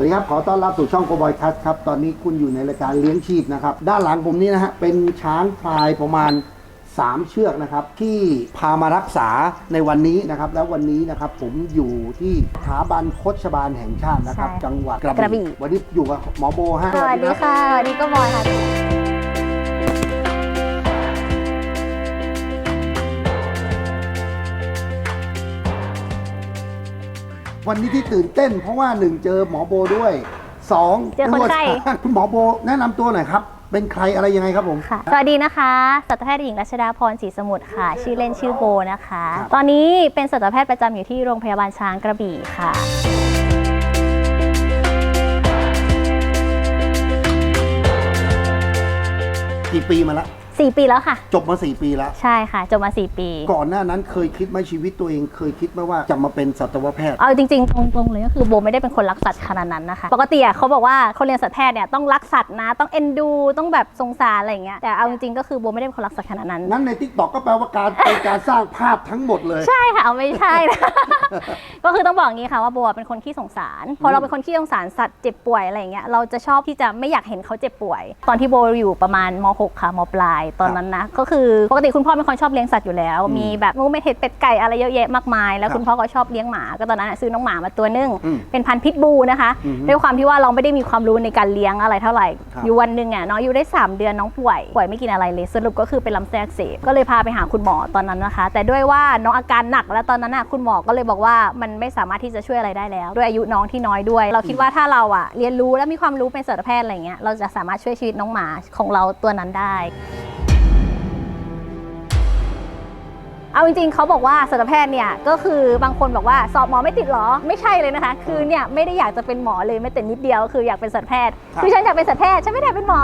วัสดีครับ ขอต้อนรับสู่ช่องโกบอยทัสครับ ตอนนี้คุณอยู่ในรายการเลี้ยงชีพนะครับ ด้านหลังผมนี่นะฮะ เป็นช้างพลายประมาณ 3 เชือกนะครับ ที่พามารักษาในวันนี้นะครับ แล้ววันนี้นะครับผมอยู่ที่สถาบันโคชบาลแห่งชาตินะครับ ใช่จังหวัดกกระบี่วันนี้อยู่กับหมอโบฮะสวัสดีรับค่ะสวัสดีก็บอยค่ะ วันนี้ที่ตื่นเต้น เพราะว่าหนึ่งเจอหมอโบด้วยสองเจอคนไข้ตรวจช้างคุณหมอโบแนะนำตัวหน่อยครับ เป็นใครอะไรยังไงครับผม ค่ะสวัสดีนะคะ สัตวแพทย์หญิงรัชดาพรศรีสมุทรค่ะ ชื่อเล่นชื่อโบนะคะ ครับ ตอนนี้เป็นสัตวแพทย์ประจำอยู่ที่โรงพยาบาลช้างกระบี่ค่ะ กี่ปีมาแล้ว 4 ปีแล้วค่ะ จบมาสี่ปีแล้ว ใช่ค่ะ จบมา 4 ปี ก่อนหน้านั้นเคยคิดไหมชีวิตตัวเอง เคยคิดไหมว่าจะมาเป็นสัตวแพทย์ เอาจริงๆ ตรงๆเลยก็คือโบไม่ได้เป็นคนรักสัตว์ขนาดนั้นนะคะ ปกติอะเขาบอกว่าคนเรียนสัตวแพทย์เนี่ยต้องรักสัตว์นะ ต้องเอ็นดู ต้องแบบสงสารอะไรอย่างเงี้ย แต่เอาจริงๆก็คือโบไม่ได้เป็นคนรักสัตว์ขนาดนั้น งั้นในทิกตอกก็แปลว่าการเป็นการสร้างภาพทั้งหมดเลย ใช่ค่ะ เอาไม่ใช่นะ ก็คือต้องบอกอย่างนี้ค่ะว่าโบอะเป็นคนขี้สงสาร พอเราเป็นคนขี้สงสารสัตว์เจ็บป่วยอะไรอย่างเงี้ย เราจะชอบที่จะไม่อยากเห็นเขาเจ็บป่วย ตอนที่โบอยู่ประมาณม .6 ค่ะมปลายตอนนั้นนะ ก็คือปกติคุณพ่อเป็นคนชอบเลี้ยงสัตว์อยู่แล้วอืมมีแบบงูไม่เห็ดเป็ดไก่อะไรเยอะแยะมากมาย แล้ควรับคุณพ่อก็ชอบเลี้ยงหมา ก็ตอนนั้นอะซื้อน้องหมามาตัวนึงอืมเป็นพันธุ์พิทบูนะคะอือฮึด้วยความที่ว่าเราไม่ได้มีความรู้ในการเลี้ยงอะไรเท่าไหร่ครับอยู่วันหนึ่งอะน้องอยู่ได้ 3 เดือนน้องป่วย ป่วยไม่กินอะไรเลย สรุปก็คือเป็นลำไส้อักเสบ ก็เลยพาไปหาคุณหมอตอนนั้นนะคะ แต่ด้วยว่าน้องอาการหนักแล้วตอนนั้นอะคุณหมอก็เลยบอกว่ามันไม่สามารถที่จะช่วยอะไรได้แล้ว ด้วยอายุน้องที่น้อยด้วย เราคิดว่าถ้าเราอะเรียนรู้และมีความรู้เป็นสัตวแพทย์อะไรเงี้ยเราจะสามารถช่วยชีวิตน้องหมาของเราตัวนั้นได้ เอาจริงๆเขาบอกว่าสัตวแพทย์เนี่ยก็คือบางคนบอกว่าสอบหมอไม่ติดหรอ ไม่ใช่เลยนะคะ คือเนี่ยไม่ได้อยากจะเป็นหมอเลยแม้แต่นิดเดียว คืออยากเป็นสัตวแพทย์ ครับ คือฉันอยากเป็นสัตวแพทย์ฉันไม่ได้อยากเป็นหมอ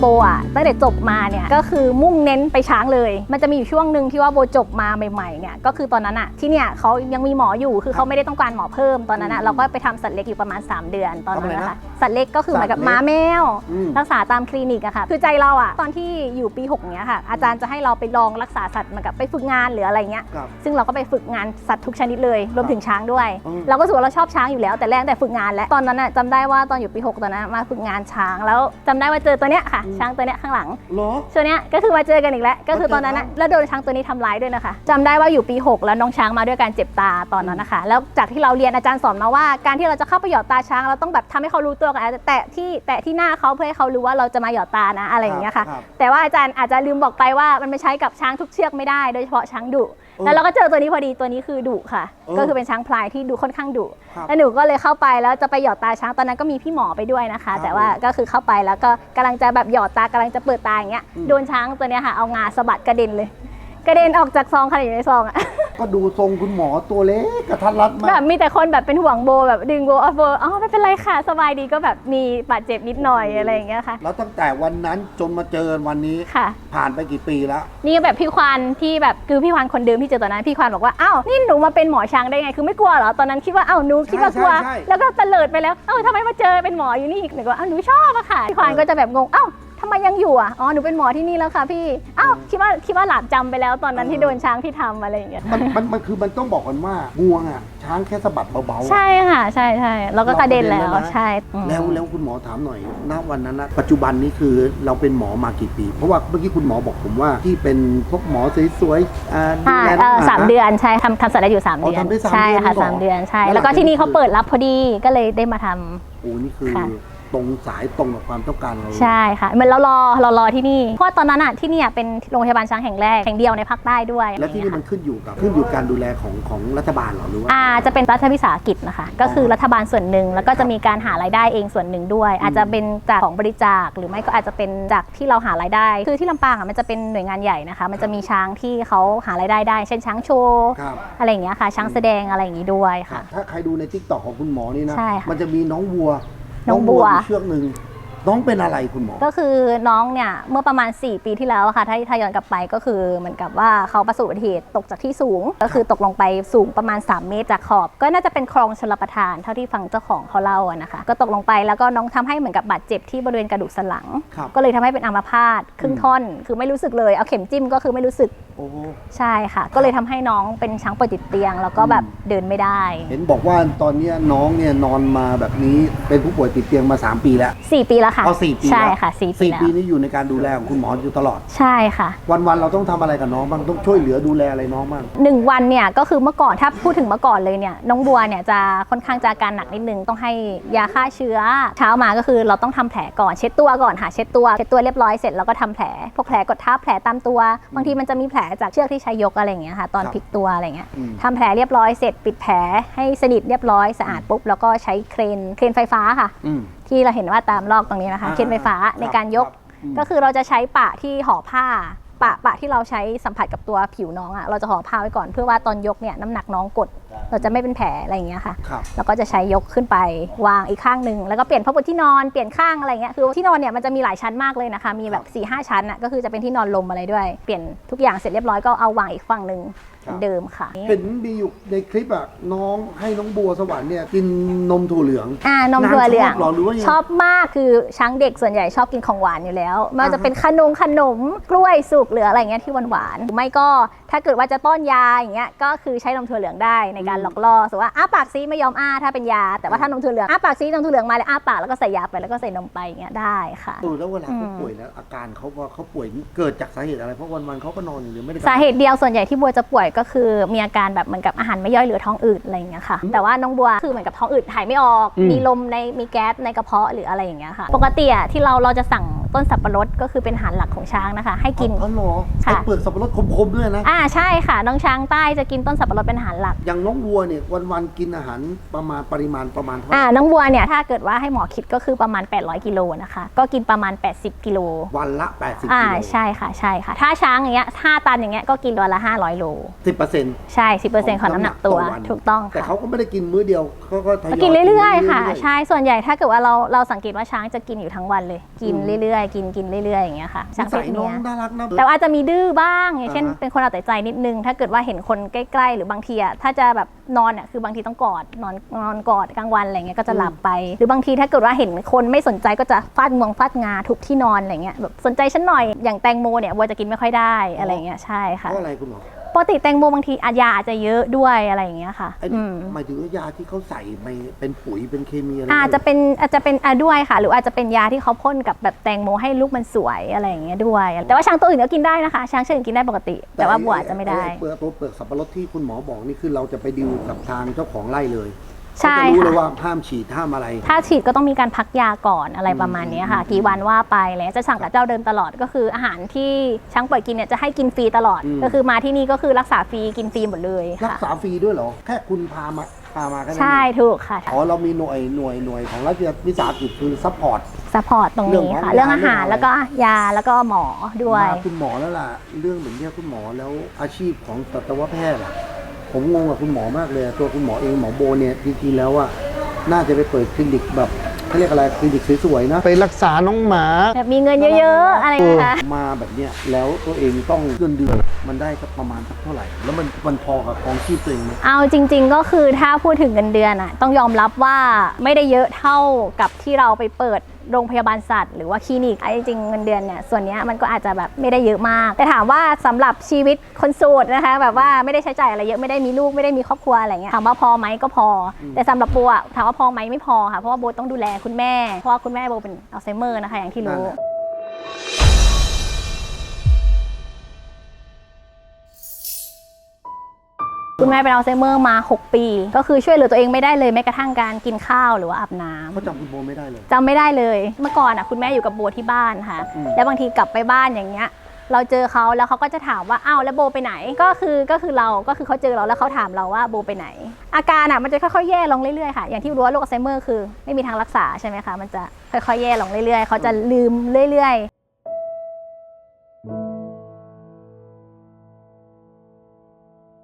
โบอะตั้งแต่จบมาเนี่ยก็คือมุ่งเน้นไปช้างเลย มันจะมีอยู่ช่วงหนึ่งที่ว่าโบจบมาใหม่ๆเนี่ยก็คือตอนนั้นอะที่เนี่ยเขายังมีหมออยู่คือเขาไม่ได้ต้องการหมอเพิ่มตอนนั้นอะเราก็ไปทำสัตว์เล็กอยู่ประมาณ 3 เดือนตอนนั้นนะคะ สัตว์เล็กก็คือเหมือนกับสัตว์เล็กม้าแมว อืม รักษาตามคลินิกอะค่ะ คือใจเราอะตอนที่อยู่ปี6เนี้ยค่ะ อาจารย์จะให้เราไปลองรักษาสัตว์เหมือนกับไปฝึกงานหรืออะไรเงี้ย ครับ ซึ่งเราก็ไปฝึกงานสัตว์ทุกชนิดเลย รวมถึงช้างด้วย อืม เราก็รู้สึกว่าเราชอบช้างอยู่แล้ว แต่แรกแต่ฝึกงานแล้วตอนนั้นอะจำได้ว่าตอนอยู่ปี6ตอนนั้นมาฝึกงานช้างแล้วจำได้ว่าเจอตัวเนี้ยค่ะ ช้างตัวเนี้ยข้างหลัง เหรอตัวเนี้ยก็คือมาเจอกันอีกแล้ว ก็คือตอนนั้นนะแล้วโดนช้างตัวนี้ทำร้ายด้วยนะคะจำได้ว่าอยู่ปี 6 แล้วน้องช้างมาด้วยการเจ็บตาตอนนั้นนะคะ แล้วจากที่เราเรียนอาจารย์สอนมาว่าการที่เราจะเข้าไปหยอดตาช้างเราต้องแบบทำให้เขารู้ตัวกันอาจจะแตะที่แตะที่หน้าเขาเพื่อให้เขารู้ว่าเราจะมาหยอดตานะอะไรอย่างเงี้ยค่ะ ครับแต่ว่าอาจารย์อาจจะลืมบอกไปว่ามันไม่ใช้กับช้างทุกเชือกไม่ได้โดยเฉพาะช้างดุเออแล้วเราก็เจอตัวนี้พอดีตัวนี้คือดุค่ะเออก็คือเป็นช้างพลายที่ดุค่อนข้างดุครับ แล้วหนูก็เลยเข้าไปแล้วจะไปหยอดตาช้างตอนนั้นก็มีพี่หมอไปด้วยนะครัคะบแต่ว่าก็คือเข้าไปแล้วก็กำลังจะแบบหยอดตากำลังจะเปิดตาอย่างเงี้ยอืมโดนช้างตัวเนี้ยค่ะเอางาสะบัดกระเด็นเลย กระเด็นออกจากซองขนาดอยู่ในซองอะ ก็ดูทรงคุณหมอตัวเล็กกระทัดรัดมาแบก บมีแต่คนแบบเป็นห่วงโบแบบดึงโบเอาโบอ๋อไม่เป็นไรค่ะสบายดีก็แบบมีบาดเจ็บนิดหน่อยอะไรอย่างเงี้ยค่ะ แล้วตั้งแต่วันนั้นจนมาเจอวันนี้ ค่ะ ผ่านไปกี่ปีแล้ว นี่แบบพี่ควานที่แบบคือพี่ควานคนเดิมที่เจอตอนนั้นพี่ควานบอกว่าอ้าวนี่หนูมาเป็นหมอช้างได้ไงคือไม่กลัวเหรอตอนนั้นคิดว่าอ้าวหนูคิดว่ากลัว ใช่ใช่แล้วก็เตลิดไปแล้วเอ้าทำไมมาเจอเป็นหมออยู่นี่อีกหนูก็อ้าวหนูชอบอะค่ะพี่ควานก็จะแบบงงเอ้า ทำไมยังอยู่อะ อ๋อ หนูเป็นหมอที่นี่แล้วค่ะพี่เอ้าคิดว่าคิดว่าหลาบจำไปแล้วตอนนั้นที่โดนช้างที่ทำอะไรอย่างเงี้ย มันมันมันคือมันต้องบอกกันว่างวงอะ ช้างแค่สะบัดเบาๆอะ ใช่ค่ะ ใช่ใช่แล้วก็กระเด็นแล้ว เรากระเด็นแล้วนะ ใช่อืมแล้วแล้วคุณหมอถามหน่อยณวันนั้นนะปัจจุบันนี้คือเราเป็นหมอมากี่ปี เพราะว่าเมื่อกี้คุณหมอบอกผมว่าที่เป็นพวกหมอสวยๆอ่าดูอ่าแลเออหสามเดือนใช่ทำทำสัตว์ได้อยู่สามอ๋อเดือน ทำได้สามใช่ค่ะเดือนเหรอสามเดือนใช่ แล้วแล้วก็หลังจากที่นี่นี้เขาเปิดรับพอดีก็เลยได้มาทำ โอ้นี่คือค่ะ ตรงสายตรงกับความต้องการเราเลยใช่ค่ะเหมือนเรารอเรารอที่นี่ เพราะว่าตอนนั้นอะที่เนี่ยเป็นโรงพยาบาลช้างแห่งแรกแห่งเดียวในภาคใต้ด้วยแล้วที่นี่มันขึ้นอยู่กับขึ้นอยู่การดูแลของของรัฐบาลเหรอหรือว่า อ่าจะเป็นรัฐวิสาหกิจนะคะ ก็คือรัฐบาลส่วนหนึ่งแล้วก็จะมีการหารายได้เองส่วนหนึ่งด้วย อาจจะเป็นจากของบริจาคหรือไม่ก็อาจจะเป็นจากที่เราหารายได้ คือที่ลำปางอะมันจะเป็นหน่วยงานใหญ่นะคะ มันจะมีช้างที่เขาหารายได้ได้ เช่นช้างโชว์ครับ อะไรอย่างเงี้ยค่ะ ช้างแสดงอะไรอย่างงี้ด้วยค่ะ ถ้าใครดูในทิกตอกของคุณหมอนี่นะ ใช่ค่ะ มันจะมีน้องวัว น้องบัวกเชือกหนึ่ง น้องเป็นอะไรคุณหมอ ก็คือน้องเนี่ยเมื่อประมาณ 4 ปีที่แล้วอะค่ะ ถ้าถ้าย้อนกลับไปก็คือเหมือนกับว่าเขาประสบอุบัติเหตุตกจากที่สูง ก็คือตกลงไปสูงประมาณ 3 เมตรจากขอบ ก็น่าจะเป็นคลองชลประทานเท่าที่ฟังเจ้าของเขาเล่าอะนะคะ ก็ตกลงไปแล้วก็น้องทำให้เหมือนกับบาดเจ็บที่บริเวณกระดูกสันหลัง ครับ ก็เลยทำให้เป็นอัมพาตครึ่งท่อน คือไม่รู้สึกเลยเอาเข็มจิ้มก็คือไม่รู้สึกโอ้โหใช่ค่ะ ก็เลยทำให้น้องเป็นช้างป่วยติดเตียง แล้วก็แบบเดินไม่ได้ เห็นบอกว่าตอนเนี้ยน้องเนี่ยนอนมาแบบนี้เป็นผู้ป่วยติดเตียงมา 3 ปีแล้ว 4 ปีแล้วค่ะเอาสี่ปีใช่แล้วค่ะสี่ปีสี่แล้วปีนี้อยู่ในการดูแลของคุณหมออยู่ตลอด ใช่ค่ะ วันๆเราต้องทำอะไรกับน้องบ้างต้องช่วยเหลือดูแลอะไรน้องบ้าง หนึ่งวันเนี่ยก็คือเมื่อก่อนถ้าพูดถึงเมื่อก่อนเลยเนี่ยน้องบัวเนี่ยจะค่อนข้างจะอาการหนักนิดนึงต้องให้ยาฆ่าเชื้อ เช้ามาก็คือเราต้องทำแผลก่อนเช็ดตัวก่อนค่ะเช็ดตัวเช็ดตัวเรียบร้อยเสร็จแล้วก็ทำแผลพวกแผลกดทับแผลตามตัว บางทีมันจะมีแผลจากเชือกที่ใช้ยกอะไรอย่างเงี้ยค่ะ ตอนครับ พลิกตัวอะไรเงี้ยอืมทำแผลเรียบร้อยเสร็จ ปิดแผลให้สนิทเรียบร้อยสะอาดปุ๊บแล้วก็ใช้เครนเครนไฟฟ้าค่ะ อืมที่เราเห็นว่าตามลอกตรงนี้นะคะ อ่าเครนไฟฟ้าครับในการยก ครับอืม ก็คือเราจะใช้ปะที่ห่อผ้า ปะปะที่เราใช้สัมผัสกับตัวผิวน้องอะ่ะเราจะห่อผ้าไว้ก่อนเพื่อว่าตอนยกเนี่ยน้ำหนักน้องกด เราจะไม่เป็นแผลอะไรอย่างเงี้ยค่ะ ครับ แล้วก็จะใช้ยกขึ้นไปวางอีกข้างหนึ่งแล้วก็เปลี่ยนผ้าปูที่นอนเปลี่ยนข้างอะไรเงี้ยคือที่นอนเนี่ยมันจะมีหลายชั้นมากเลยนะคะ มีแบบ4ี่ห้าชั้นอะก็คือจะเป็นที่นอนลมอะไรด้วย เปลี่ยนทุกอย่างเสร็จเรียบร้อยก็เอาวางอีกฝั่งหนึ่ง เหมือนเดิมค่ะเห็นมีอยู่ในคลิปอะน้องให้น้องบัวสวรรค์เนี่ยกินนมถั่วเหลือง อ่านมถั่วเหลืองนางชอบเหรอหรือว่ายังไงชอบมากคือช้างเด็กส่วนใหญ่ชอบกินของหวานอยู่แล้วไม่ว่าจะเป็นขนมขนมกล้วยสุกหรืออะไรเงี้ยที่หวานหวานๆหรือไม่ก็ถ้าเกิดว่าจะต้อนยาอย่างเงี้ยก็คือใช้นมถั่วเหลืองได้ในการหลอกล่อสมมติว่าอ้าปากซีไม่ยอมอ้าถ้าเป็นยา แต่ว่าถ้านมถั่วเหลืองอ้าปากซีนมถั่วเหลืองมาเลยอ้าปากแล้วก็ใส่ยาไปแล้วก็ใส่นมไปอย่างเงี้ยได้ค่ะ เออแล้วเวลาเขาอืมป่วยแล้วอาการเขาว่าเขาป่วยนี่เกิดจากสาเหตุอะไร เพราะวันๆเขาก็นอนอยู่หรือไม่ได้สาเหตุเดียวส่วนใหญ่ที่บัวจะป่วยก็คือมีอาการแบบเหมือนกับอาหารไม่ย่อยหรือท้องอืดอะไรอย่างเงี้ยค่ะ แต่ว่าน้องบัวคือเหมือนกับท้องอืดถ่ายไม่ออกมีลมในมีแก๊สในกระเพาะหรืออะไรอย่างเงี้ยค่ะ ปกติอะที่เราเราจะสั่งต้นสับปะรดก็คือเป็นอาหารหลักของช้างนะคะ ให้กิน อ๋อเหรอค่ะ ไอ้เปลือกสับปะรดคมๆด้วยนะ อ่าใช่ค่ะ น้องช้างใต้จะกินต้นสับปะรดเป็นอาหารหลัก อย่างน้องวัวเนี่ยวันๆกินอาหารประมาณปริมาณประมาณเท่าไหอ่าร่น้องบัวเนี่ยถ้าเกิดว่าให้หมอคิดก็คือประมาณ 800กิโลนะคะ ก็กินประมาณ 80กิโล วันละ 80อ่ากิโลใช่ค่ะใช่ค่ะ ถ้าช้างอย่างเงี้ย5ตันอย่างเงี้ยก็กินวันละ 500โลสิบเปอร์เซ็นต์ใช่10%ของน้ำหนักตัวถูกต้องแต่ค่ะเขาก็ไม่ได้กินมื้อเดียวเขาก็ทยอยกินเรื่อยๆค่ะเรื่อยๆใช่ส่วนใหญ่ถ้าเกิดว่าเราเราสังเกตว่าช้างจะกินอยู่ทั้งวันเลย กินเรื่อยๆ กินกินเรื่อยๆอย่างเงี้ยค่ะช้างนิเพสัศยน้อเมีงยน่ารักนะแต่ว่าอาจจะมีดื้อบ้างอย่างเช่นอ่าฮะเป็นคนเอาแต่ใจนิดนึง ถ้าเกิดว่าเห็นคนใกล้ๆ หรือบางทีอะถ้าจะแบบนอนอะคือบางทีต้องกอดนอนนอนกอดกลางวันอะไรเงี้ยก็จะหลับไป หรือบางทีถ้าเกิดว่าเห็นคนไม่สนใจก็จะฟาดงวงฟาดงาทุบที่นอนอะไรเงี้ยแบบสนใจฉันหน่อยอย่างแตงโมเนี่ยบัวจะกินไม่ค่อยได้อะไรเงี้ยใช่เพค่ะราะอะไรคุณหมอ ปกติแตงโมบางทีอาจยาอาจจะเยอะด้วยอะไรอย่างเงี้ยค่ะไอ้อืนี่มหมายถึงว่ายาที่เขาใส่ไปเป็นปุ๋ยเป็นเคมีอะไรอาจจะเป็นอาจจะเป็นอะด้วยค่ะ หรืออาจจะเป็นยาที่เขาพ่นกับแบบแตงโมให้ลูกมันสวยอะไรอย่างเงี้ยด้วย แต่ว่าช้างตัวอื่นก็กินได้นะคะ ช้างเชือกอื่นกินได้ปกติ แต่ว่าบัวอาจจะไม่ได้ อ้เปลือกตัวเปลือกสับปะรดที่คุณหมอบอกนี่คือเราจะไปดิวกับทางเจ้าของไร่เลย ใช่เขาจะรู้เลยค่ะว่าห้ามฉีดห้ามอะไร ถ้าฉีดก็ต้องมีการพักยาก่อนอะไรประมาณเนี้ยค่ะ กี่วันว่าไปแล้วจะสั่งกับเจ้าเดิมตลอดก็คืออาหารที่ช้างปล่อยกินเนี่ยจะให้กินฟรีตลอด อืม ก็คือมาที่นี่ก็คือรักษาฟรีกินฟรีหมดเลยรักค่ะ ษาฟรีด้วยเหรอ แค่คุณพามาพามาแค่นั้นใช่เองถูกค่ะอ๋อเรามีหน่วยหน่วยหน่วยของรัฐวิสาหกิจคือซัพพอร์ตซัพพอร์ตตรงนี้ค่ะ เรื่เรื่อองงของอาหารเรื่องอะไรแล้วก็ยาแล้วก็หมอด้วย มาคุณหมอแล้วล่ะ เรื่องแบบเนี้ยคุณหมอแล้วอาชีพของสัตวแพทย์อะ ผมงงกับคุณหมอมากเลย ตัวคุณหมอเองหมอโบเนี่ยจริงๆแล้วอะน่าจะไปเปิดคลินิกแบบเขาเรียกอะไรคลินิกสวยๆนะ ไปรักษาน้องหมา แบบมีเงินเยอะๆ อะไรนะคะมาแบบเนี้ยแล้วตัวเองต้องเงินเดือนมันได้สักประมาณสักเท่าไหร่ แล้วมันมันพอกับของชีพตัวเองไหมเอาจริง ๆ ก็คือถ้าพูดถึงเงินเดือนอะต้องยอมรับว่าไม่ได้เยอะเท่ากับที่เราไปเปิด โรงพยาบาลสัตว์หรือว่าคลินิกไอ้จริงเงินเดือนเนี่ยส่วนนี้มันก็อาจจะแบบไม่ได้เยอะมาก แต่ถามว่าสำหรับชีวิตคนโสดนะคะ แบบว่าไม่ได้ใช้จ่ายอะไรเยอะไม่ได้มีลูกไม่ได้มีครอบครัวอะไรเงี้ยถามว่าพอไหมก็พออแต่สำหรับโบอะถามว่าพอไหมไม่พอค่ะเพราะว่าโบต้องดูแลคุณแม่เพราะว่าคุณแม่โบเป็นอัลไซเมอร์นะคะอย่างที่รู้ คุณแม่เป็นอัลไซเมอร์มา 6 ปี ก็คือช่วยเหลือตัวเองไม่ได้เลยแม้กระทั่งการกินข้าวหรือว่าอาบน้ำ เขาจำคุณโบไม่ได้เลย จำไม่ได้เลย เมื่อก่อนอะคุณแม่อยู่กับโบที่บ้านค่ะ อืม แล้วบางทีกลับไปบ้านอย่างเงี้ย เราเจอเขาแล้วเขาก็จะถามว่าอ้าวแล้วโบไปไหน ก็คือก็คือเรา ก็คือเขาเจอเราแล้วเขาถามเราว่าโบไปไหน อาการอะมันจะค่อยๆแย่ลงเรื่อยๆค่ะ อย่างที่รู้ว่าโรคอัลไซเมอร์คือไม่มีทางรักษาใช่ไหมคะ มันจะค่อยๆแย่ลงเรื่อยๆ เขาจะลืมเรื่อย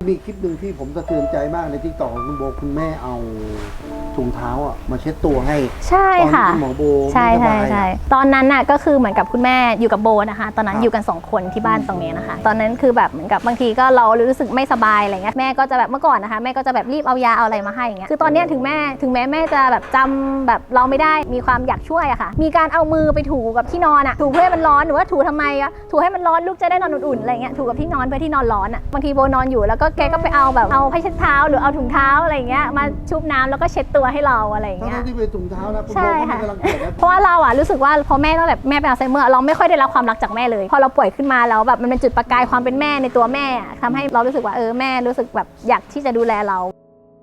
มีคลิปหนึ่งที่ผมสะเทือนใจมากในที่ต่อของคุณโบคุณแม่เอา ถุงเท้าอะมาเช็ดตัวให้ใช่ตอนที่ค่ะคุณหมอโบใช่ไม่สใช่บายใช่อะตอนนั้นน่ะก็คือเหมือนกับคุณแม่อยู่กับโบนะคะ ตอนนั้คนรับอยู่กันสองคนที่บ้านตรงนี้นะคะ ตอนนั้นคือแบบเหมือนกับบางทีก็เรารู้สึกไม่สบายอะไรเงี้ยแม่ก็จะแบบเมื่อก่อนนะคะแม่ก็จะแบบรีบเอายาเอาอะไรมาให้อย่างเงี้ยคือตอนเนี้ยถึงแม่ถึงแม้แม่จะแบบจำแบบเราไม่ได้มีความอยากช่วยอะค่ะ มีการเอามือไปถูกับที่นอนอะถูเพื่อให้มันร้อนหรือว่าถูทำไมอะถูให้มันร้อนลูกจะได้นอนอุ่นๆอะไรเงี้ยถูกับที่นอนเพื่อที่นอนร้อนอะบางทีโบนอนอยู่แล้วก็แกก็ไปเอาแบบเอาผ้าเช็ดเท้าหรือเอาถุงเท้าอะไรเงี้ยมาชุบน้ำแล้วก็เช็ดตัวให้เราอะไรเงี้ยทั้งๆที่เป็นถุงเท้านะคุณโบใช่ก็ค่ะไม่กำลังเกลียดนะเพราะว่าเราอะรู้สึกว่าพอแม่ตั้งแต่แม่เป็นอัลไซเมอร์เราไม่ค่อยได้รับความรักจากแม่เลย พอเราป่วยขึ้นมาแล้วแบบมันเป็นจุดประกายความเป็นแม่ในตัวแม่อะทำให้เรารู้สึกว่าเออแม่รู้สึกแบบอยากที่จะดูแลเรา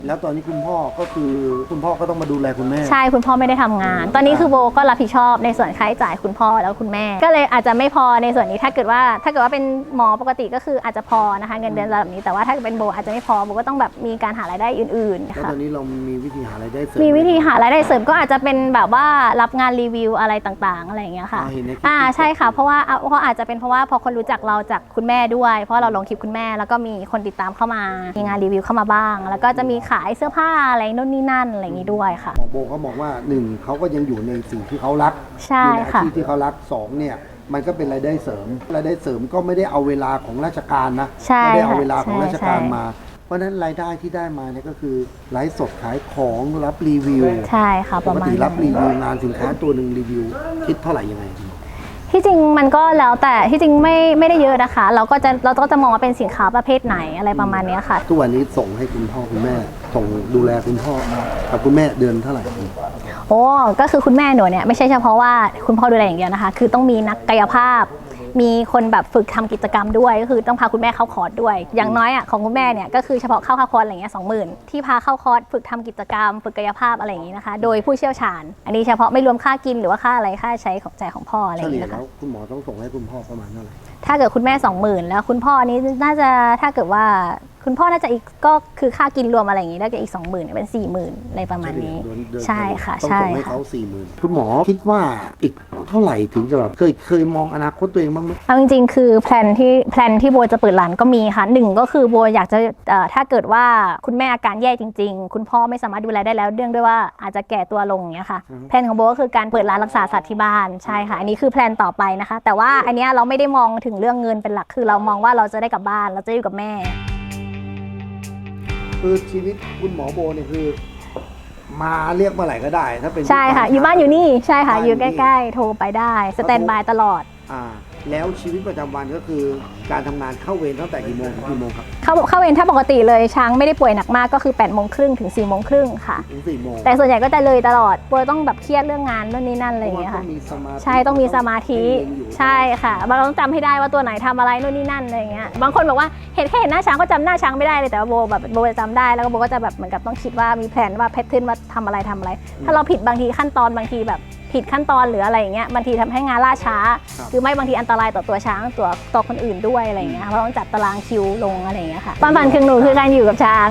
แล้วตอนนี้คุณพ่อก็คือคุณพ่อก็ต้องมาดูแลคุณแม่ ใช่คุณพ่อไม่ได้ทำงาน ตอนนี้คือโบก็รับผิดชอบในส่วนค่าใช้จ่ายคุณพ่อแล้วคุณแม่ ก็เลยอาจจะไม่พอในส่วนนี้ถ้าเกิดว่าถ้าเกิดว่าเป็นหมอปกติก็คืออาจจะพอนะคะเงินเดือนระดับนี้แต่ว่าถ้าเกิดเป็นโบอาจจะไม่พอโบก็ต้องแบบมีการหารายได้อื่นๆแล้วค่ะ ตอนนี้เรามีวิธีหารายได้เสริมมีวิธีหารายได้เสริมก็อาจจะเป็นแบบว่ารับงานรีวิวอะไรต่างๆ อะไรอย่างเงี้ยค่ะ อ่าเห็นในคลิปอ่าที่ใช่ค่ะ เพราะว่าเอาเพราะอาจจะเป็นเพราะว่าพอคนรู้จักเราจากคุณแม่ด้วย เพราะเราลงคลิปคุณแม่แล้วก็มีคนติดตามเข้ามา มีงานรีวิวเข้ามาบ้าง แล้วก็จะมีขายเสื้อผ้าอะไรนู่นนี่นั่นอะไรอย่างงี้ด้วยค่ะ หมอโบเขาบอกว่าหนึ่งเขาก็ยังอยู่ในสิ่งที่เขารักใช่อยู่ในอาค่ะ ชีพที่เขารักสองเนี่ย มันก็เป็นรายได้เสริมรายได้เสริมก็ไม่ได้เอาเวลาของราชการนะใช่ไม่ได้เอาค่ะเวลาของใช่ราชการใช่ มา เพราะฉะนั้นรายได้ที่ได้มาเนี่ยก็คือไลฟ์สดขายของรับรีวิว ใช่ค่ะปประกมาณตินั้รับนรีวิวงานสินค้าตัวหนึ่งรีวิวคิดเท่าไหร่ยังไง ที่จริงมันก็แล้วแต่ที่จริงไม่ไม่ได้เยอะนะคะ เราก็จะเราก็จะมองว่าเป็นสินค้าประเภทไหนอะไรประมาณเนี้ยค่ะ ทุกวันนี้ส่งให้คุณพ่อคุณแม่ ส่งดูแลคุณพ่อกับคุณแม่เดือนเท่าไหร่ โอ้ก็คือคุณแม่หนูเนี่ยไม่ใช่เฉพาะว่าคุณพ่อดูแลอย่างเดียวนะคะ คือต้องมีนักกายภาพ มีคนแบบฝึกทำกิจกรรมด้วย ก็คือต้องพาคุณแม่เข้าคอร์สด้วย อย่างน้อยอะของคุณแม่เนี่ยก็คือเฉพาะเข้าคอร์สอะไรเงี้ยสองหมื่นที่พาเข้าคอร์สฝึกทำกิจกรรม ฝึกกายภาพอะไรอย่างงี้นะคะ โดยผู้เชี่ยวชาญ อันนี้เฉพาะไม่รวมค่ากินหรือว่าค่าอะไรค่าใช้ของใจายของพ่ออะไรอเฉย่างลี่งี้ยนะคะแล้วคุณหมอต้องส่งให้คุณพ่อประมาณเท่าไหร่ถ้าเกิดคุณแม่20,000แล้วคุณพ่อนี้น่าจะถ้าเกิดว่า คุณพ่อน่าจะอีกก็คือค่ากินรวมอะไรอย่างงี้น่าจะอีก20,000เป็น40,000อะไรประมาณนี้เฉลี่ยเดือนเดือนใช่ค่ะต้องใช่ส่งให้ค่ะเขาสี่หมื่นคุณหมอคิดว่าอีกเท่าไหร่ถึงจะแบบเคยเคยมองอนาคตตัวเองบ้างไหมเอาจริงๆ คือแพลนที่แพลนที่โบจะเปิดร้านก็มีค่ะหนึ่งก็คือโบอยากจะเอ่อถ้าเกิดว่าคุณแม่อาการแย่จริง ๆ คุณพ่อไม่สามารถดูแลได้แล้วเนื่องด้วยว่าอาจจะแก่ตัวลงอย่างเงี้ยค่ะแพลนของโบก็คือการเปิดร้านรักษาสัตว์ที่บ้านใช่ค่ะอันนี้คือแพลนต่อไปนะคะ แต่ว่าอันเนี้ยเราไม่ได้มองถึงเรื่องเงินเป็นหลักคือเรามองว่าเราจะได้กลับบ้านเราจะได้อยู่กับแม่ คือชีวิตคุณหมอโบเนี่ยคือ มาเรียกเมื่อไหร่ก็ได้ถ้าเป็นใช่ค่ะ อยู่บ้านอยู่นี่ใช่ค่ะบ้านออยู่ยู่นี่ใกล้ๆ โทรไปได้ สแตนบายตลอด อ่าแล้วชีวิตประจำวันก็คือการทำงานเข้าเวรตั้งแต่กี่โมงถึงกี่โมงครับเข้าเข้าเวรถ้าปกติเลยช้างไม่ได้ป่วยหนักมากก็คือ8ปดโมงครึ่งถึง4ี่โมงครึ่งค่ะ ถึงสี่โมงแต่ส่วนใหญ่ก็จะเลยตลอดโบต้องแบบเครียดเรื่องงานนู่นนี่นั่นอะไรอย่างเงี้ยพราค่ะว่าต้องมีสมาธิใช่ต้องมีสมาธิให้เล็งอยู่ใช่ค่ะเราต้องจำให้ได้ว่าตัวไหนทำอะไรนู่นนี่นั่นอะไรอย่างเงี้ยบางคนบอกว่าเห็นแค่เห็นหน้าช้างก็จำหน้าช้างไม่ได้เลยแต่ว่าโบแบบโบจะจำได้แล้วก็โบก็จะแบบเหมือนกับต้องคิดว่ามีแผนว่าแพทเทิร์นว่าทำอะไรทำอะไร ถ้าเราผิดบางทีขั้นตอนบางทีแบบ ผิดขั้นตอนหรืออะไรอย่างเงี้ยบางทีทำให้งานล่าช้าหรือไม่บางทีอันตรายต่อตัวช้างตัวต่อคนอื่นด้วยอะไรอย่างเงี้ยเพราะต้องจัดตารางคิวลงอะไรอย่างเงี้ยค่ะความฝันของหนูคือการอยู่กับช้าง